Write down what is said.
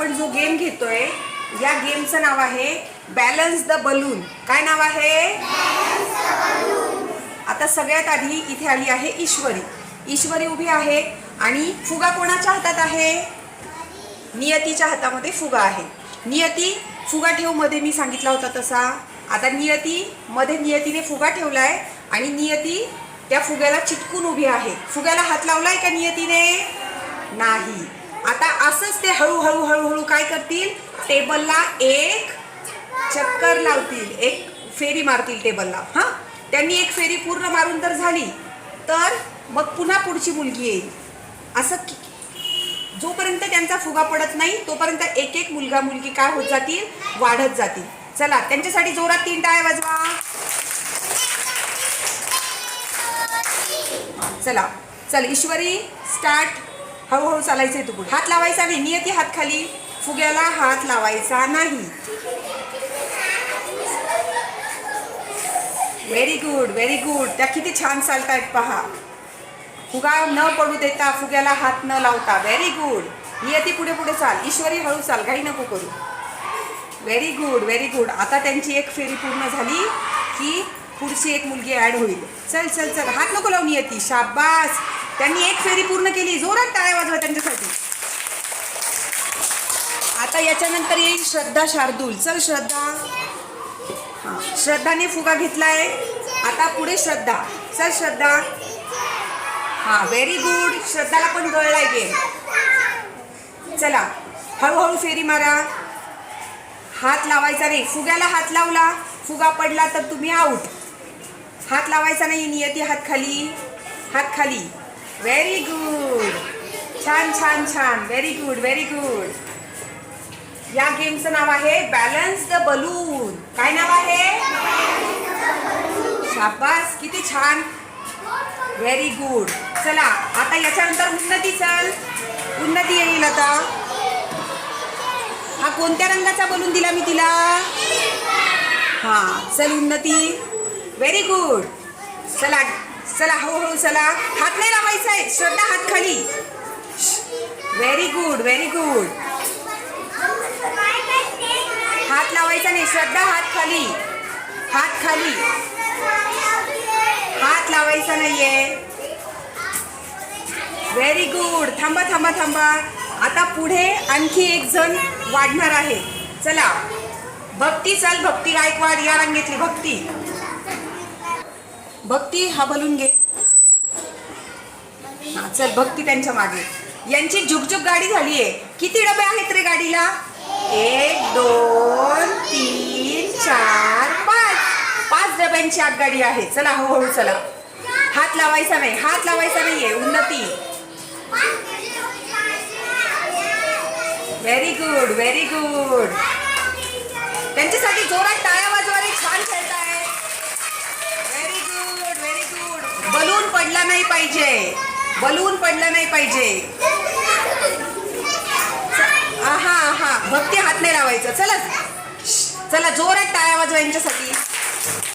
आपण जो गेम घेतोय या गेमचं नाव आहे बॅलन्स द बलून काय नाव आहे? आता सगळ्यात आधी इथे आली आहे ईश्वरी. ईश्वरी उभी आहे आणि फुगा कोणाच्या हातात आहे? नियतीच्या हातामध्ये फुगा आहे. नियती फुगा ठेवमध्ये मी सांगितला होता तसा. आता नियती मध्ये नियतीने फुगा ठेवलाय आणि नियती त्या फुग्याला चिटकून उभी आहे. फुग्याला हात लावलाय का नियतीने? नाही. आता असंच ते हळूहळू हळूहळू काय करतील? टेबलला एक चक्कर लावतील. एक फेरी मारतील टेबलला. हां? त्यांनी एक फेरी पूर्ण मारून तर झाली. तर मग पुन्हा पुढची मुलगी येईल. असं जोपर्यंत त्यांचा फुगा पडत नाही तोपर्यंत एक एक मुलगा मुलगी काय होत जातील? वाढत जातील. चला त्यांच्यासाठी जोरात तीन टाळ्या वाजवा. चला. चल ईश्वरी स्टार्ट. हळूहळू चालायचं आहे तू पुढे. हात लावायचा नाही. नियती हात खाली. फुग्याला हात लावायचा नाही. व्हेरी गुड व्हेरी गुड त्या किती छान चालतायत पहा. फुगा न पडू देता फुग्याला हात न लावता. व्हेरी गुड नियती पुढे पुढे चाल. ईश्वरी हळू चाल. घाई नको करू. व्हेरी गुड व्हेरी गुड आता त्यांची एक फेरी पूर्ण झाली की पुढची एक मुलगी ॲड होईल. चल चल चल. हात नको लावून नियती. शाबास. त्यांनी एक फेरी पूर्ण केली. जोरात टाळ्या त्याच्यानंतर येईल श्रद्धा शार्दूल. चल श्रद्धा. हां श्रद्धाने फुगा घेतलाय. आता पुढे श्रद्धा. चल श्रद्धा. हां व्हेरी गुड श्रद्धाला पण गळलाय गेम चला हळूहळू फेरी मारा. हात लावायचा नाही. फुग्याला हात लावला. फुगा पडला तर तुम्ही आऊट हात लावायचा नाही नियती हात खाली. हात खाली. व्हेरी गुड छान छान छान. व्हेरी गुड व्हेरी गुड या गेमचं नाव आहे बॅलन्स द बलून काय नाव आहे? शाबास किती छान. व्हेरी गुड चला आता याच्यानंतर उन्नती चल. उन्नती येईल आता. हा कोणत्या रंगाचा बलून दिला मी तिला? हा चल उन्नती. व्हेरी गुड चला चला हळूहळू चला. हात नाही लावायचा आहे श्रद्धा हात खाली. व्हेरी गुड व्हेरी गुड हात लावायचा नाही श्रद्धा हात खाली. हात खाली. हात लावायचा नाहीये. व्हेरी गुड थांबा थांबा थांबा. आता पुढे आणखी एक जण वाढणार आहे. चला. भक्ती चल भक्ती गायकवाड या रांगेतली भक्ती. भक्ती हा बलून घे. हा चल भक्ती त्यांच्या मागे. यांची झुकझुक गाडी झाली आहे किती डबे आहेत रे गाडीला? एक दोन सगळ्यांची आगगाडी आहे. चला हळूहळू चला. हात लावायचा नाही हात लावायचा नाहीये उन्नती. व्हेरी गुड व्हेरी गुड त्यांच्यासाठी जोरात टाळ्या वाजवाने छान खेळताय. Very good very good balloon पडला नाही पाहिजे. बलून पडला नाही पाहिजे. आहा आहा. भक्ती हात नाही लावायचं. चला. चला जोरात टाळ्या वाजवा यांच्यासाठी.